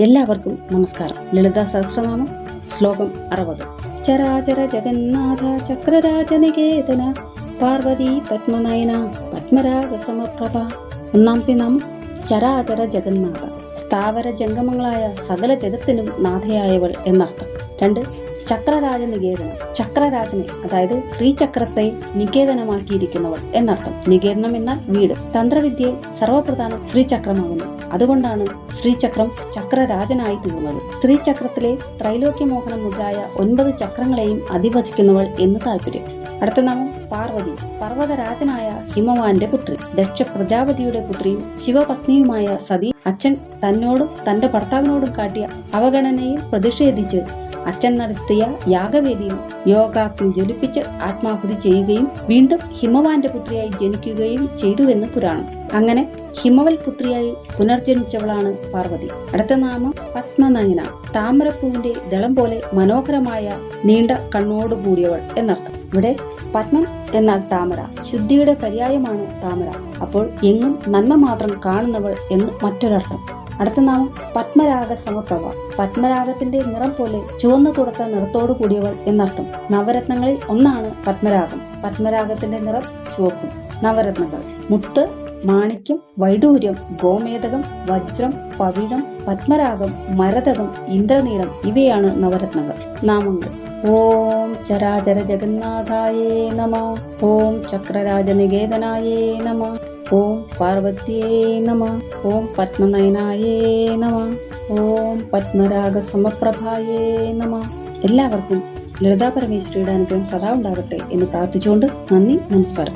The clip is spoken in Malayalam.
എല്ലാവർക്കും നമസ്കാരം. ലളിത സഹസ്രനാമം ശ്ലോകം അറുപത്. ചരാചര ജഗന്നാഥ ചക്രരാജ നികേതന പാർവതി പത്മനയന പത്മരാഗ സമപ്രഭ ഒന്നാമത്തെ നാമം ചരാചര ജഗന്നാഥ. സ്ഥാവര ജംഗമങ്ങളായ സകല ജഗത്തിനും നാഥയായവൾ എന്നർത്ഥം. രണ്ട് ചക്രരാജ നികേതനം ചക്രരാജനെ അതായത് ശ്രീ ചക്രത്തെ നികേതനമാക്കിയിരിക്കുന്നവൾ എന്നർത്ഥം. നികേതനം എന്നാൽ വീട്. തന്ത്രവിദ്യയിൽ സർവപ്രധാനം ശ്രീചക്രമാകുന്നു. അതുകൊണ്ടാണ് ശ്രീചക്രം ചക്രരാജനായി തീർന്നത് ശ്രീചക്രത്തിലെ ത്രൈലോക്യമോഹനം മുതലായ ഒൻപത് ചക്രങ്ങളെയും അധിവസിക്കുന്നവൾ എന്ന് താല്പര്യം അടുത്ത നാമം പാർവതി. പർവതരാജനായ ഹിമവാന്റെ പുത്രി. ദക്ഷ പ്രജാപതിയുടെ പുത്രിയും ശിവപത്നിയുമായ സതി അച്ഛൻ തന്നോടും തന്റെ ഭർത്താവിനോടും കാട്ടിയ അവഗണനയിൽ പ്രതിഷേധിച്ച് അച്ഛൻ നടത്തിയ യാഗവേദിയും യോഗാഗ്നി ജ്വലിപ്പിച്ച് ആത്മാഹുതി ചെയ്യുകയും വീണ്ടും ഹിമവാന്റെ പുത്രിയായി ജനിക്കുകയും ചെയ്തുവെന്ന് പുരാണം. അങ്ങനെ ഹിമവൽ പുത്രിയായി പുനർജനിച്ചവളാണ് പാർവതി. അടുത്ത നാമം പത്മനയന താമരപ്പൂവിന്റെ ദളം പോലെ മനോഹരമായ നീണ്ട കണ്ണോടുകൂടിയവൾ എന്നർത്ഥം. ഇവിടെ പത്മം എന്നാൽ താമര. ശുദ്ധിയുടെ പര്യായമാണ് താമര. അപ്പോൾ എങ്ങും നന്മ മാത്രം കാണുന്നവൾ എന്ന് മറ്റൊരർത്ഥം. അടുത്ത നാമം പത്മരാഗ സമപ്രഭ പത്മരാഗത്തിന്റെ നിറം പോലെ ചുവന്ന തുടക്ക നിറത്തോടു കൂടിയവൾ എന്നർത്ഥം. നവരത്നങ്ങളിൽ ഒന്നാണ് പത്മരാഗം. പത്മരാഗത്തിന്റെ നിറം ചുവപ്പും. നവരത്നങ്ങൾ. മുത്ത് മാണിക്യം വൈഡൂര്യം ഗോമേതകം വജ്രം പവിഴം പത്മരാഗം മരതകം ഇന്ദ്രനീളം ഇവയാണ് നവരത്നങ്ങൾ. നാമങ്ങൾ. ഓം ചരാചര ജഗന്നാഥായേ നമ. ഓം ചക്രരാജ നികേതനായേ നമ. ഓം പാർവത്യേ നമ ഓം പത്മനയനായേ നമ ഓം പത്മരാഗ സമപ്രഭായേ നമ. എല്ലാവർക്കും ലളിതാ പരമേശ്വരിയുടെ അനുഗ്രഹം സദാ ഉണ്ടാകട്ടെ എന്ന് പ്രാർത്ഥിച്ചുകൊണ്ട് നന്ദി നമസ്കാരം.